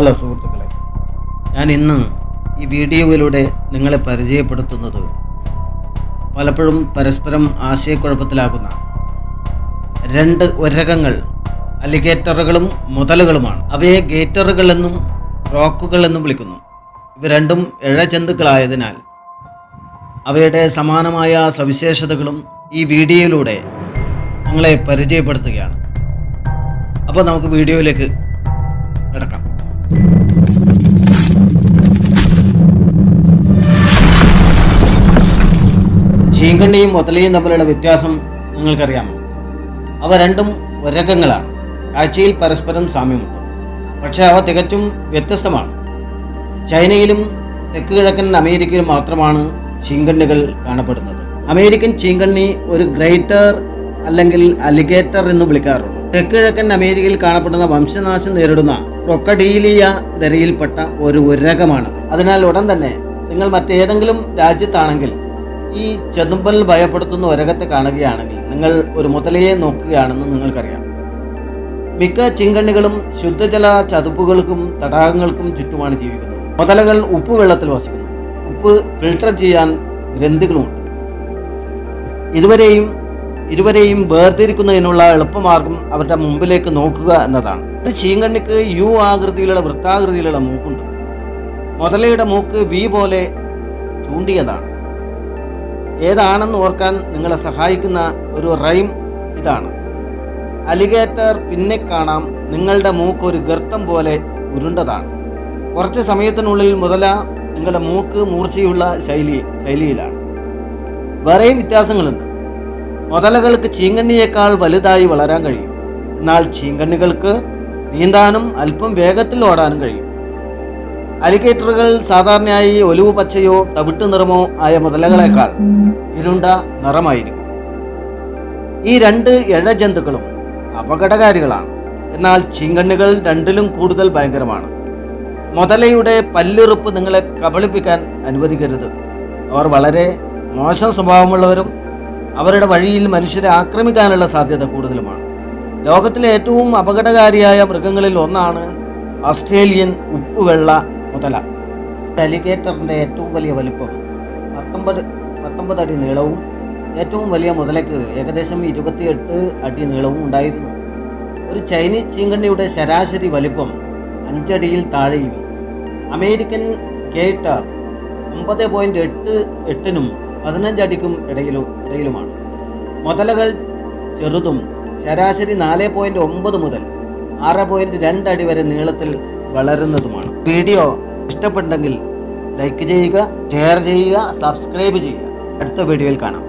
Hello സുഹൃത്തുക്കളെ ഞാൻ ഇന്ന് ഈ വീഡിയോയിലൂടെ നിങ്ങളെ പരിചയപ്പെടുത്തുന്നത് പലപ്പോഴും പരസ്പരം ആശയക്കുഴപ്പത്തിലാകുന്ന രണ്ട് ഒരകങ്ങൾ അലിഗേറ്ററുകളും മുതലുകളുമാണ്. അവയെ ഗേറ്ററുകൾ എന്നും റോക്കുകൾ എന്നും വിളിക്കുന്നു. ഇവ രണ്ടും ഇഴജന്തുക്കളായതിനാൽ അവയുടെ സമാനമായ സവിശേഷതകളും ഈ വീഡിയോയിലൂടെ നിങ്ങളെ പരിചയപ്പെടുത്തുകയാണ്. അപ്പോൾ നമുക്ക് വീഡിയോയിലേക്ക് കിടക്കാം. ചീങ്കണ്ണിയും മുതലയും തമ്മിലുള്ള വ്യത്യാസം നിങ്ങൾക്കറിയാമോ? അവ രണ്ടും ഒരകങ്ങളാണ് കാഴ്ചയിൽ പരസ്പരം സാമ്യമുണ്ട്. പക്ഷേ അവ തികച്ചും വ്യത്യസ്തമാണ്. ചൈനയിലും തെക്ക് കിഴക്കൻ അമേരിക്കയിലും മാത്രമാണ് ചീങ്കണ്ണികൾ കാണപ്പെടുന്നത്. അമേരിക്കൻ ചീങ്കണ്ണി ഒരു ഗ്രേറ്റർ അല്ലെങ്കിൽ അലിഗേറ്റർ എന്ന് വിളിക്കാറുണ്ട്. തെക്ക് കിഴക്കൻ അമേരിക്കയിൽ കാണപ്പെടുന്ന വംശനാശം നേരിടുന്ന ക്രൊക്കഡീലിയ നിരയിൽപ്പെട്ട ഒരു ഉരകമാണത് അതിനാൽ ഉടൻ തന്നെ നിങ്ങൾ മറ്റേതെങ്കിലും രാജ്യത്താണെങ്കിൽ ഈ ചെതുമ്പൽ ഭയപ്പെടുത്തുന്ന ഒരകത്തെ കാണുകയാണെങ്കിൽ നിങ്ങൾ ഒരു മുതലയെ നോക്കുകയാണെന്ന് നിങ്ങൾക്കറിയാം. മിക്ക ചിങ്കണ്ണികളും ശുദ്ധജല ചതുപ്പുകൾക്കും തടാകങ്ങൾക്കും ചുറ്റുമാണ് ജീവിക്കുന്നത്. മുതലകൾ ഉപ്പ് വെള്ളത്തിൽ വസിക്കുന്നു. ഉപ്പ് ഫിൽട്ടർ ചെയ്യാൻ ഗ്രന്ഥികളുമുണ്ട്. ഇതുവരെയും ഇരുവരെയും വേർതിരിക്കുന്നതിനുള്ള എളുപ്പമാർഗം അവരുടെ മുമ്പിലേക്ക് നോക്കുക എന്നതാണ്. ഒരു ചീങ്കണ്ണിക്ക് യു ആകൃതിയിലുള്ള വൃത്താകൃതിയിലുള്ള മൂക്കുണ്ട്. മുതലയുടെ മൂക്ക് വി പോലെ ചൂണ്ടിയതാണ്. ഏതാണെന്ന് ഓർക്കാൻ നിങ്ങളെ സഹായിക്കുന്ന ഒരു റൈം ഇതാണ്. അലിഗേറ്റർ പിന്നെ കാണാം നിങ്ങളുടെ മൂക്ക് ഒരു ഗർത്തം പോലെ ഉരുണ്ടതാണ്. കുറച്ച് സമയത്തിനുള്ളിൽ മുതല നിങ്ങളുടെ മൂക്ക് മൂർച്ചയുള്ള ശൈലി ശൈലിയിലാണ്. വേറെയും വ്യത്യാസങ്ങളുണ്ട്. മുതലകൾക്ക് ചീങ്കണ്ണിയേക്കാൾ വലുതായി വളരാൻ കഴിയും. എന്നാൽ ചീങ്കണ്ണികൾക്ക് നീന്താനും അല്പം വേഗത്തിൽ ഓടാനും കഴിയും. അലിഗേറ്ററുകൾ സാധാരണയായി ഒലിവ് പച്ചയോ തവിട്ട് നിറമോ ആയ മുതലകളേക്കാൾ ഇരുണ്ട നിറമായിരിക്കും. ഈ രണ്ട് ഇഴജന്തുക്കളും അപകടകാരികളാണ്. എന്നാൽ ചീങ്കണ്ണുകൾ രണ്ടിലും കൂടുതൽ ഭയങ്കരമാണ്. മുതലയുടെ പല്ലുറുപ്പ് നിങ്ങളെ കബളിപ്പിക്കാൻ അനുവദിക്കരുത്. അവർ വളരെ മോശം സ്വഭാവമുള്ളവരും അവരുടെ വഴിയിൽ മനുഷ്യരെ ആക്രമിക്കാനുള്ള സാധ്യത കൂടുതലുമാണ്. ലോകത്തിലെ ഏറ്റവും അപകടകാരിയായ മൃഗങ്ങളിൽ ഒന്നാണ് ഓസ്ട്രേലിയൻ ഉപ്പുവെള്ള മുതല. അലിഗേറ്ററിന്റെ ഏറ്റവും വലിയ വലിപ്പം പത്തൊമ്പത് പത്തൊമ്പത് അടി നീളവും ഏറ്റവും വലിയ മുതലയ്ക്ക് ഏകദേശം ഇരുപത്തിയെട്ട് അടി നീളവും ഉണ്ടായിരുന്നു. ഒരു ചൈനീസ് ചീങ്കണ്ണിയുടെ ശരാശരി വലിപ്പം അഞ്ചടിയിൽ താഴെയും അമേരിക്കൻ ഗേറ്റർ ഒമ്പത് പോയിന്റ് എട്ട് എട്ടിനും പതിനഞ്ചടിക്കും ഇടയിലും ഇടയിലുമാണ്. മുതലകൾ ചെറുതും ശരാശരി നാല് പോയിന്റ് ഒമ്പത് മുതൽ ആറ് പോയിന്റ് രണ്ട് അടി വരെ നീളത്തിൽ വളരുന്നതുമാണ്. വീഡിയോ ഇഷ്ടപ്പെട്ടെങ്കിൽ ലൈക്ക് ചെയ്യുക ഷെയർ ചെയ്യുക സബ്സ്ക്രൈബ് ചെയ്യുക. അടുത്ത വീഡിയോയിൽ കാണാം.